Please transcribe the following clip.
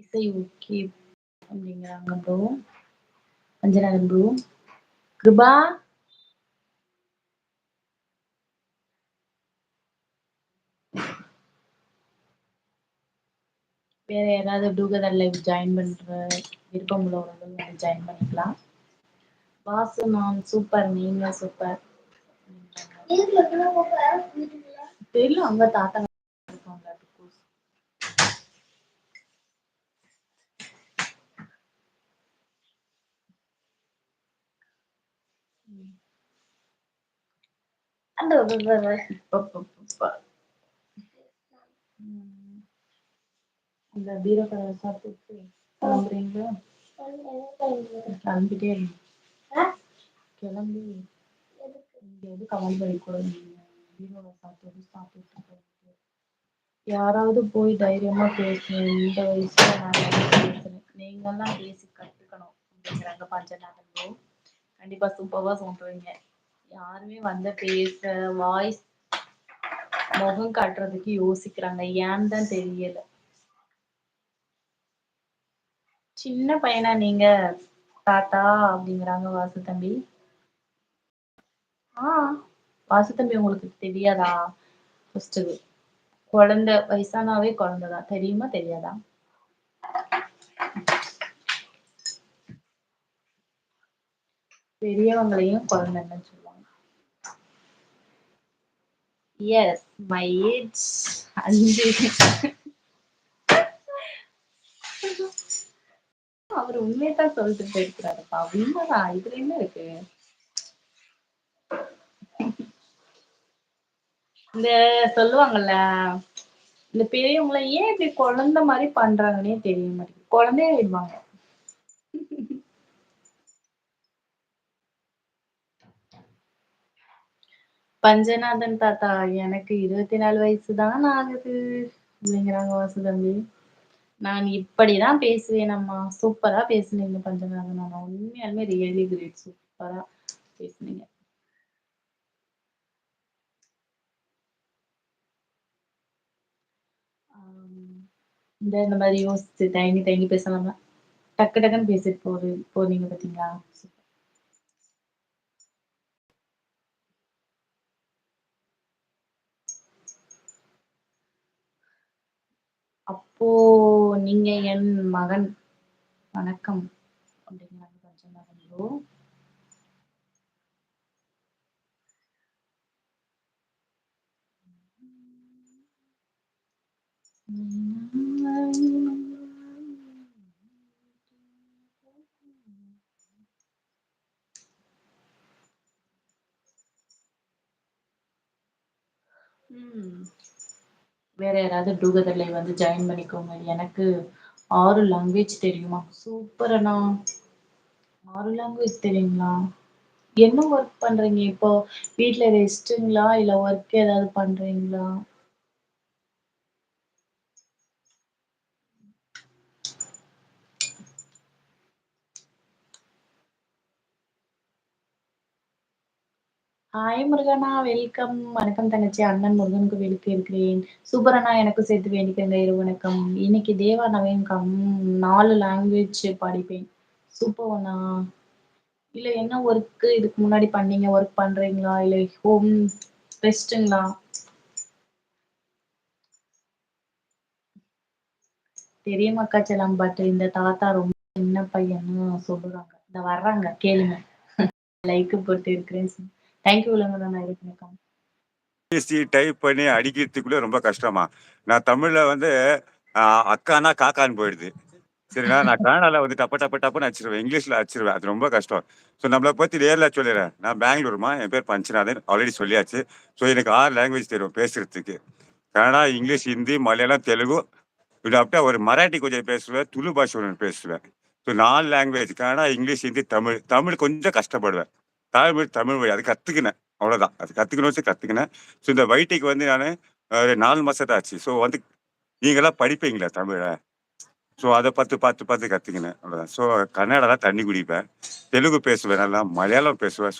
இசை ஓகே அப்படிங்கிறாங்க bro. மஞ்சநாதன் bro. Kripa? வேற யாராவது டூகெதர் லைவ் ஜாயின் பண்ற விருப்பம் உள்ளவர்கள் ஜாயின் பண்ணிக்கலாம். வாசு நான் சூப்பர் நீங்க சூப்பர். தெரியல அங்க தாத்தா இருக்காங்க. ம். அந்த பீரோ கிளம்புறீங்களா? கிளம்பிட்டே இருங்க. கிளம்பி கமல்பாடி கூட நீங்க பீரோவ சாத்திட்டு சாத்திட்டு போயிட்டு யாராவது போய் தைரியமா பேசுங்க. இந்த வயசுல நான் பேசுறேன். நீங்கலாம் பேசி கத்துக்கணும் அப்படிங்கிறாங்க பஞ்சநாதன். கண்டிப்பா சூப்பர்வா சொல்றீங்க. யாருமே வந்து பேச வாய்ஸ் முகம் காட்டுறதுக்கு யோசிக்கிறாங்க. ஏன்னு தான் தெரியல. சின்ன பையனா நீங்க தாத்தா அப்படிங்கிறாங்க வாசு தம்பி. ஆ வாசு தம்பி உங்களுக்கு தெரியாதா? ஃபர்ஸ்ட் குழந்தை வயசானாவே குழந்தைதான் தெரியுமா? தெரியாதா? பெரியவங்களையும் குழந்தைன்னு சொல்லுவாங்க. எஸ் மை ஏஜ் அஞ்சு அவர் உண்மையதான் சொல்லிட்டு போயிருக்கிறாருப்பா. உண்மைதான் இதுல என்ன இருக்கு? இந்த சொல்லுவாங்கல்ல, இந்த பெரியவங்கள ஏன் இப்படி குழந்தை மாதிரி பண்றாங்கன்னே தெரிய மாட்டேங்குது. குழந்தையா விடுவாங்க. பஞ்சநாதன் தாத்தா எனக்கு 24 வயசு தான் ஆகுது அப்படிங்கிறாங்க வாசு தம்பி. நான் இப்படிதான் பேசுவேன் அம்மா. சூப்பரா பேசுனீங்க பஞ்சநாதன் அண்ணா. உண்மையாலுமே ரியலி கிரேட். சூப்பரா பேசுனீங்க. இந்த இந்த மாதிரி யோசிச்சு தயங்கி தயங்கி பேசலாமா டக்கு டக்குன்னு பேசிட்டு போது போனீங்க பார்த்தீங்களா? சூப்பர். அப்போ நீங்க என் மகன். வணக்கம் அப்படிங்கிறாங்க பஞ்சநாதன் ப்ரோ. ம். வேற யாராவது டூகதர்ல வந்து ஜாயின் பண்ணிக்கோங்க. எனக்கு ஆறு லாங்குவேஜ் தெரியுமா? சூப்பர் அண்ணா. ஆறு லாங்குவேஜ் தெரியுங்களா? என்ன ஒர்க் பண்றீங்க இப்போ? வீட்டில் ரெஸ்ட்டுங்களா? இல்ல ஒர்க் ஏதாவது பண்றீங்களா? ஹாய் முருகனா வெல்கம். வணக்கம் தங்கச்சி. அண்ணன் முருகனுக்கு கோவிலுக்கு இருக்கிறேன். சூப்பரனா எனக்கும் சேர்த்து வேண்டிக்கிறேங்க இரு வணக்கம். இன்னைக்கு தேவா நவீன்கம் நாலு லாங்குவேஜ் படிப்பேன். சூப்பர் அண்ணா. இல்ல என்ன ஒர்க் இதுக்கு முன்னாடி பண்ணீங்க? ஒர்க் பண்றீங்களா? இல்ல ஹோம் ரெஸ்ட்டுங்களா? தெரியும் செல்லாம் பட் இந்த தாத்தா ரொம்ப சின்ன பையன்னு சொல்லுறாங்க. இந்த வர்றாங்க கேளுங்க. லைக் போட்டு இருக்கிறேன். வணக்கம். டைப் பண்ணி அடிக்கிறதுக்குள்ளே ரொம்ப கஷ்டமா. நான் தமிழ்ல வந்து அக்கானா அக்கான்னா காக்கான்னு போயிடுது. சரிங்களா? நான் கனடால வந்து டப்ப டப்ப டப்புன்னு அடிச்சிருவேன். இங்கிலீஷ்ல அடிச்சிருவேன். அது ரொம்ப கஷ்டம். ஸோ நம்மள பத்தி நேர்ல சொல்லிடுறேன். நான் பெங்களூருமா என் பேர் பஞ்சநாதன். ஆல்ரெடி சொல்லியாச்சு. ஸோ எனக்கு ஆறு லாங்குவேஜ் தெரியும் பேசுறதுக்கு. கனடா இங்கிலீஷ், ஹிந்தி, மலையாளம், தெலுங்கு இப்படி அப்படியே ஒரு மராட்டி கொஞ்சம் பேசுவேன். துளு பாஷை ஒன்று பேசுவேன். ஸோ நாலு லாங்குவேஜ் கனடா இங்கிலீஷ், ஹிந்தி, தமிழ். தமிழ் கொஞ்சம் கஷ்டப்படுவேன். தாய்மொழி தமிழ் மொழி அது கத்துக்கினேன். அவ்வளோதான். அது கற்றுக்கணும் வச்சு கத்துக்கினேன். ஸோ இந்த வைடிக்கு வந்து நானு ஒரு 4 ஆச்சு. ஸோ வந்து நீங்களாம் படிப்பீங்களா தமிழ? ஸோ அத பார்த்து பார்த்து பார்த்து கத்துக்கினேன். அவ்வளோதான். ஸோ கன்னடால தண்ணி குடிப்பேன். தெலுங்கு பேசுவேன் நல்லா. மலையாளம் பேசுவேன்.